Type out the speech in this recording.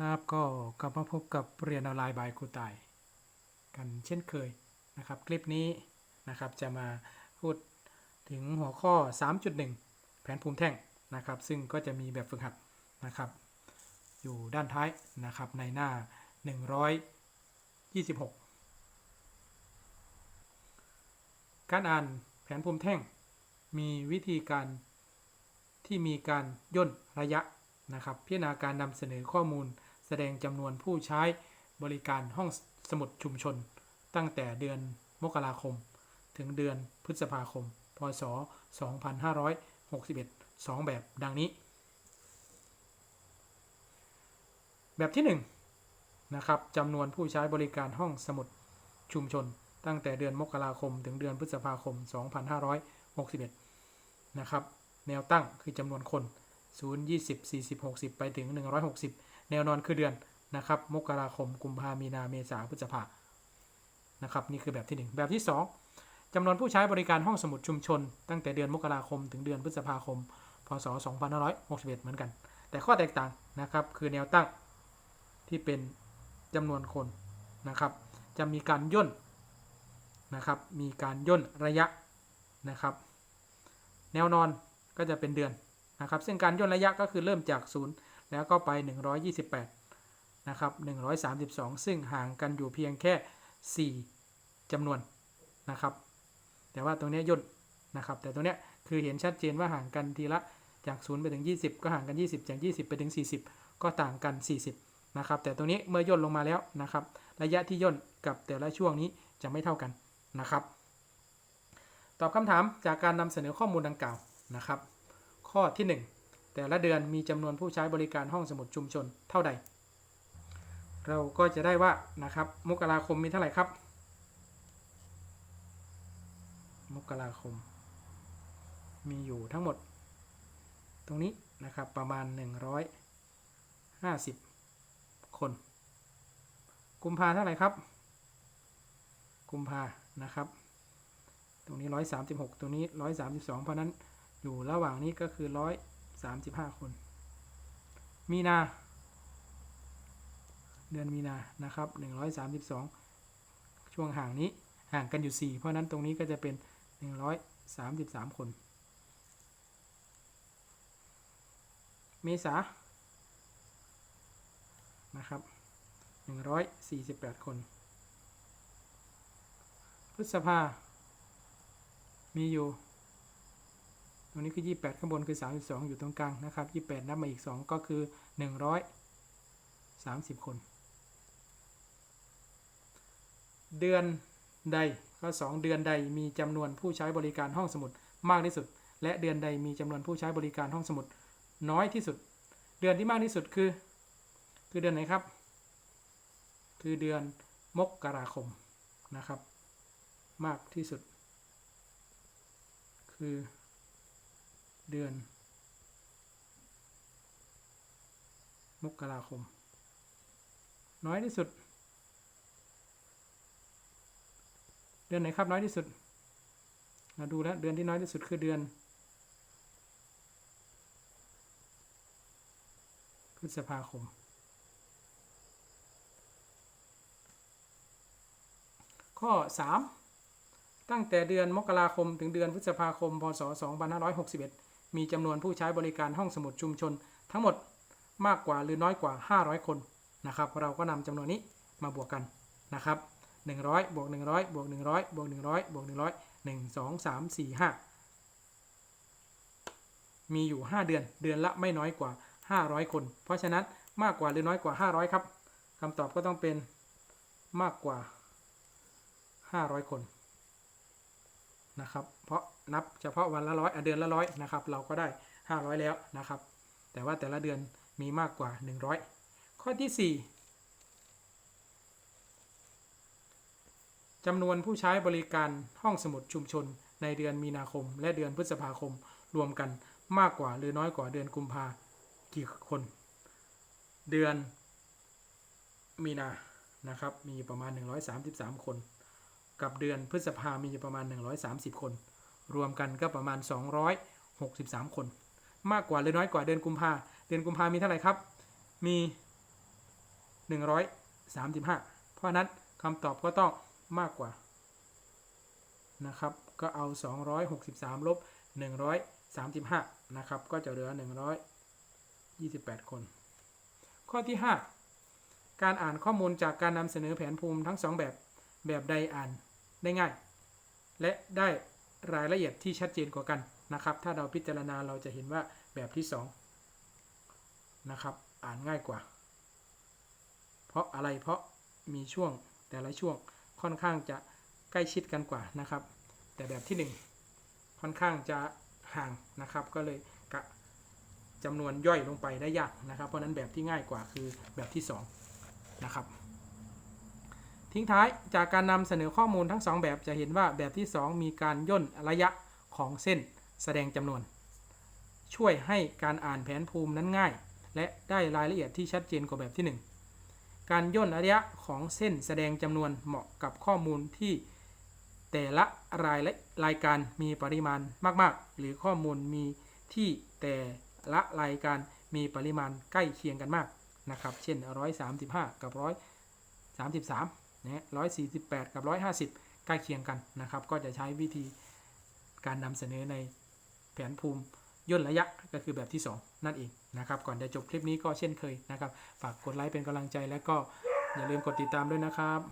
ครับก็กลับมาพบกับเรียนออนไลน์บายครูต่าย กันเช่นเคยนะครับ คลิปนี้นะครับจะมาพูดถึงหัวข้อ 3.1 แผนภูมิแท่งนะครับ ซึ่งก็จะมีแบบฝึกหัดนะครับ อยู่ด้านท้ายนะครับในหน้า 126 การอ่านแผนภูมิแท่ง มีวิธีการที่มีการย่นระยะนะครับพิจารณาการนำเสนอข้อมูล แสดงจำนวนผู้ใช้บริการห้องสมุดชุมชน ตั้งแต่เดือนมกราคม ถึงเดือนพฤษภาคม พศ 2561 2 แบบดังนี้ แบบที่1นะครับจำนวนผู้ใช้บริการห้องสมุดชุมชน ตั้งแต่เดือนมกราคม ถึงเดือนพฤษภาคม 2561 นะครับ แนวตั้งคือจำนวนคน 0 20 40 60 ไปถึง 160 แนวนอนคือเดือนนะครับ มกราคม กุมภามีนา เมษาพฤษภานะครับ นี่คือแบบที่ 1 แบบที่ 2จำนวนผู้ใช้บริการห้องสมุดชุมชน ตั้งแต่เดือนมกราคม ถึงเดือนพฤษภาคม พศ 2561 เหมือนกัน แต่ข้อแตกต่างนะครับ คือแนวตั้งที่เป็นจำนวนคนนะครับ จะมีการย่นนะครับ มีการย่นระยะนะครับ แนวนอนก็จะเป็นเดือนนะครับ ซึ่งการย่นระยะก็คือเริ่มจาก0 แล้วก็ไป 128 นะครับ 132 ซึ่งห่างกันอยู่เพียงแค่ 4จำนวนนะครับ แต่ว่าตรงนี้ย่นนะครับ แต่ตรงนี้คือเห็นชัดเจนว่าห่างกันทีละจาก 0 ไปถึง 20 ก็ห่างกัน 20 จาก 20 ไปถึง 40 ก็ต่างกัน 40 นะครับ แต่ตรงนี้เมื่อย่นลงมาแล้วนะครับ ระยะที่ย่นกับแต่ละช่วงนี้จะไม่เท่ากันนะครับ ตอบคำถามจากการนำเสนอข้อมูลดังกล่าวนะครับ ข้อที่ 1 แต่ละเดือนมีจำนวนผู้ใช้บริการห้องสมุดชุมชนเท่าใด เราก็จะได้ว่านะครับ มกราคมมีเท่าไหร่ครับ มกราคม มีอยู่ทั้งหมด ตรงนี้นะครับประมาณ 150 คน กุมภาเท่าไหร่ครับ กุมภานะครับ ตรงนี้ 136 ตรงนี้ 132 เพราะนั้นอยู่ระหว่างนี้ก็คือ 135คน มีนา เดือนมีนานะครับ132ช่วงห่างนี้ห่างกันอยู่4เพราะนั้นตรงนี้ก็จะเป็น133คน เมษานะครับ148คน พฤษภา มีอยู่ ตรงนี้คือ 28 ข้างบนคือ 32 อยู่ตรงกลางนะครับ 28 นับมาอีก 2 ก็คือ 130 คน เดือนใดก็2เดือนใดมีจำนวนผู้ใช้บริการห้องสมุดมากที่สุด และเดือนใดมีจำนวนผู้ใช้บริการห้องสมุดน้อยที่สุด เดือนที่มากที่สุดคือ คือเดือนไหนครับ คือเดือนมกราคมนะครับ มากที่สุด คือ เดือน มกราคม น้อยที่สุด เดือนไหนครับน้อยที่สุด เราดูแล้วเดือนที่น้อยที่สุดคือเดือนพฤษภาคม ข้อ 3 ตั้งแต่เดือนมกราคมถึงเดือนพฤษภาคม พศ 2561 มีจำนวนผู้ใช้บริการห้องสมุดชุมชน ทั้งหมดมากกว่าหรือน้อยกว่า 500 คนนะครับ เราก็นำจำนวนนี้มาบวกกันนะครับ 100บวก100บวก100บวก100บวก100 1 2 3 4 5 มีอยู่ 5 เดือน เดือนละไม่น้อยกว่า 500 คน เพราะฉะนั้นมากกว่าหรือน้อยกว่า 500 ครับคำตอบก็ต้องเป็นมากกว่า 500 คน นะครับ เพราะนับเฉพาะวันละร้อยเดือนละร้อยนะครับ เราก็ได้ 500 แล้วนะครับ แต่ว่าแต่ละเดือนมีมากกว่า 100 ข้อที่ 4จำนวนผู้ใช้บริการห้องสมุดชุมชนในเดือนมีนาคม และเดือนพฤษภาคมรวมกันมากกว่าหรือน้อยกว่าเดือนกุมภากี่คน เดือนมีนานะครับ มีประมาณ 133 คน กับเดือนพฤษภามีประมาณ 130 คน รวมกันก็ประมาณ 263 คน มากกว่าหรือน้อยกว่าเดือนกุมภาเดือนกุมภามีเท่าไหร่ครับ มี 135 เพราะฉะนั้นคำตอบก็ต้องมากกว่านะครับ ก็เอา 263 ลบ 135 นะครับ ก็จะเหลือ 128 คน ข้อที่ 5 การอ่านข้อมูลจากการนำเสนอแผนภูมิทั้ง 2 แบบ แบบใดอ่านได้ง่าย และได้รายละเอียดที่ชัดเจนกว่ากันนะครับ ถ้าเราพิจารณาเราจะเห็นว่าแบบที่2นะครับอ่านง่ายกว่า เพราะอะไรเพราะมีช่วงแต่ละช่วงค่อนข้างจะใกล้ชิดกันกว่านะครับ แต่แบบที่ 1 ค่อนข้างจะห่างนะครับ ก็เลยกะจำนวนย่อยลงไปได้ยากนะครับ เพราะนั้นแบบที่ง่ายกว่าคือแบบที่2นะครับ ทิ้งท้ายจากการนำเสนอข้อมูลทั้ง 2 แบบจะเห็นว่าแบบที่ 2 มีการย่นระยะของเส้นแสดงจำนวน ช่วยให้การอ่านแผนภูมินั้นง่าย และได้รายละเอียดที่ชัดเจนกว่าแบบที่ 1 การย่นระยะของเส้นแสดงจำนวนเหมาะกับข้อมูลที่แต่ละรายละรายการมีปริมาณมาก ๆ หรือข้อมูลมีที่แต่ละรายการมีปริมาณใกล้เคียงกันมากนะครับ เช่น 135 กับ 133 นะฮะ148กับร้อยห้าสิบใกล้เคียงกันนะครับ ก็จะใช้วิธีการนำเสนอในแผนภูมิย่นระยะก็คือแบบที่ 2 นั่นเองนะครับ ก่อนจะจบคลิปนี้ก็เช่นเคยนะครับ ฝากกดไลค์เป็นกำลังใจแล้วก็อย่าลืมกดติดตามด้วยนะครับ